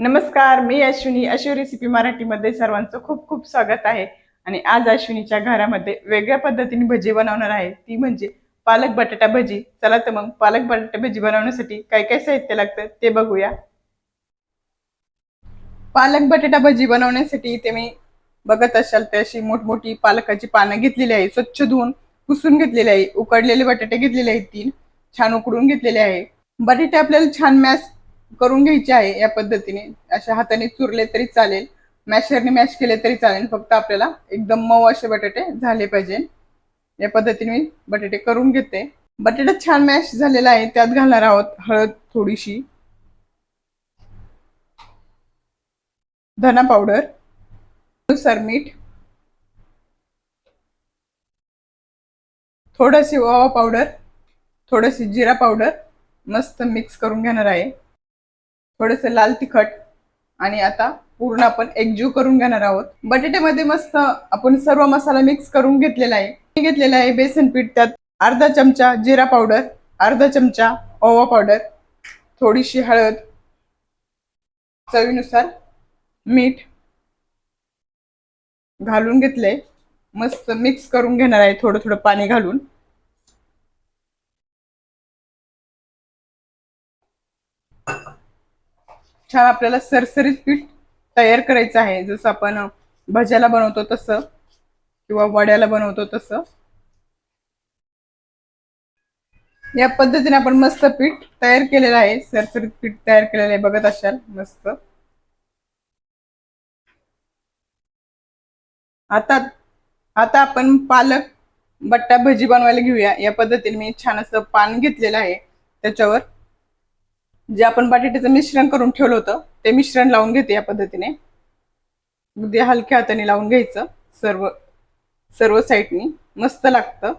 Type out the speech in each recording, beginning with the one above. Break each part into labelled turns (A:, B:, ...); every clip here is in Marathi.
A: नमस्कार मी अश्विनी. अश्वी रेसिपी मराठीमध्ये सर्वांचं खूप खूप स्वागत आहे. आणि आज अश्विनीच्या घरामध्ये वेगळ्या पद्धतीने भजी बनवणार आहे. ती म्हणजे पालक बटाटा भजी. चला तर मग पालक बटाटा भजी बनवण्यासाठी काय काय साहित्य लागतं ते बघूया. पालक बटाटा भजी बनवण्यासाठी इथे मी बघत असाल तर अशी मोठमोठी पालकाची पानं घेतलेली आहे. स्वच्छ धुवून पुसून घेतलेली आहे. उकडलेले बटाटे घेतलेले आहेत तीन. छान उकडून घेतलेले आहे. बटाटे आपल्याला छान मॅश करून घ्यायची आहे या पद्धतीने. अशा हाताने चुरले तरी चालेल. मॅशरने मॅश केले तरी चालेल. फक्त आपल्याला एकदम मऊ असे बटाटे झाले पाहिजे. या पद्धतीने मी बटाटे करून घेते. बटाटा छान मॅश झालेला आहे. त्यात घालणार आहोत हळद थोडीशी. धना पावडर. नुसार मीठ. थोडीशी ओवा पावडर. थोडीशी जिरा पावडर. मस्त मिक्स करून घेणार आहे. थोडंसं लाल तिखट आणि आता पूर्ण आपण एकजीव करून घेणार आहोत. बटाट्यामध्ये मस्त आपण सर्व मसाला मिक्स करून घेतलेला आहे. मी घेतलेला आहे बेसन पीठ त्यात अर्धा चमचा जिरा पावडर अर्धा चमचा ओवा पावडर थोडीशी हळद चवीनुसार मीठ घालून घेतले मस्त मिक्स करून घेणार आहे थोडं थोडं पाणी घालून. छान आपल्याला सरसरीत पीठ तयार करायचं आहे. जसं आपण भज्याला बनवतो तसं किंवा वड्याला बनवतो तसं. या पद्धतीने आपण मस्त पीठ तयार केलेलं आहे. सरसरीत पीठ तयार केलेलं आहे. बघत असाल मस्त. आता आता आपण पालक बट्टा भजी बनवायला घेऊया. या पद्धतीने मी छान असं पान घेतलेलं आहे त्याच्यावर. जे आपण बटाट्याचं मिश्रण करून ठेवलं होतं ते मिश्रण लावून घेते या पद्धतीने. अगदी हलक्या हाताने लावून घ्यायचं सर्व सर्व साईडनी. मस्त लागतं.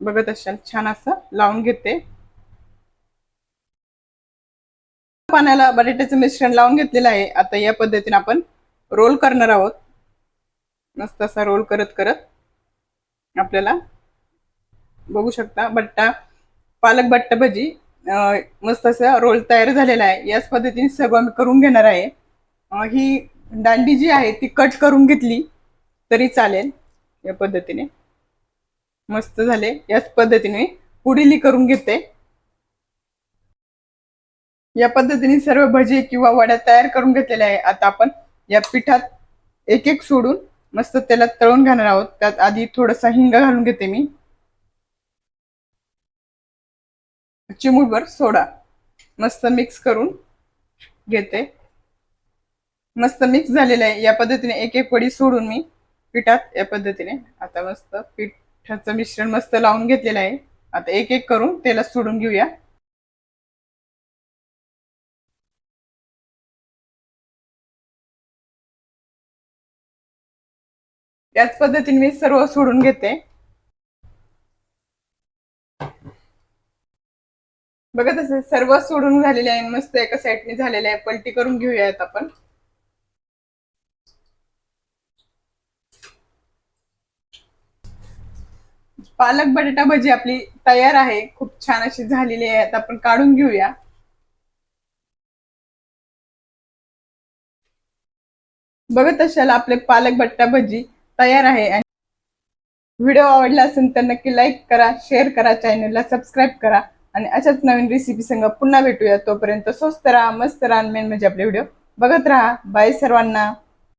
A: बघत असाल छान असं लावून घेते. पाण्याला बटाट्याचं मिश्रण लावून घेतलेलं आहे. आता या पद्धतीने आपण रोल करणार आहोत. मस्त असा रोल करत करत आपल्याला बघू शकता बट्टा पालक बट्टा भजी मस्त असा रोल तयार झालेला आहे. याच पद्धतीने सगळं मी करून घेणार आहे. ही दांडी जी आहे ती कट करून घेतली तरी चालेल या पद्धतीने. मस्त झाले. याच पद्धतीने पुढीली करून घेते. या पद्धतीने सर्व भजी किंवा वड्या तयार करून घेतलेल्या आहे. आता आपण या पिठात एक एक सोडून मस्त त्याला तळून घेणार आहोत. त्यात आधी थोडासा हिंग घालून घेते मी. चिमूटभर सोडा. मस्त मिक्स करून घेते. मस्त मिक्स झालेलं आहे. या पद्धतीने एक एक वडी सोडून मी पिठात या पद्धतीने. आता मस्त पिठाचं मिश्रण मस्त लावून घेतलेलं आहे. आता एक एक करून त्याला सोडून घेऊया. त्याच पद्धतीने मी सर्व सोडून घेते. बघत असेल सर्व सोडून झालेले आहे मस्त एका साईडने झालेले आहे. पलटी करून घेऊयात आपण. पालक बटाटा भजी आपली तयार आहे. खूप छान अशी झालेली आहे. आता आपण काढून घेऊया. बघत असाल आपले पालक बट्टा भजी तयार आहे. आणि व्हिडिओ आवडला असेल तर नक्की लाईक करा शेअर करा चॅनलला सबस्क्राईब करा. आणि अशाच नवीन रेसिपी संग पुन्हा भेटूया. तोपर्यंत स्वस्त राहा मस्त राहा मेन म्हणजे आपले व्हिडिओ बघत राहा. बाय सर्वांना.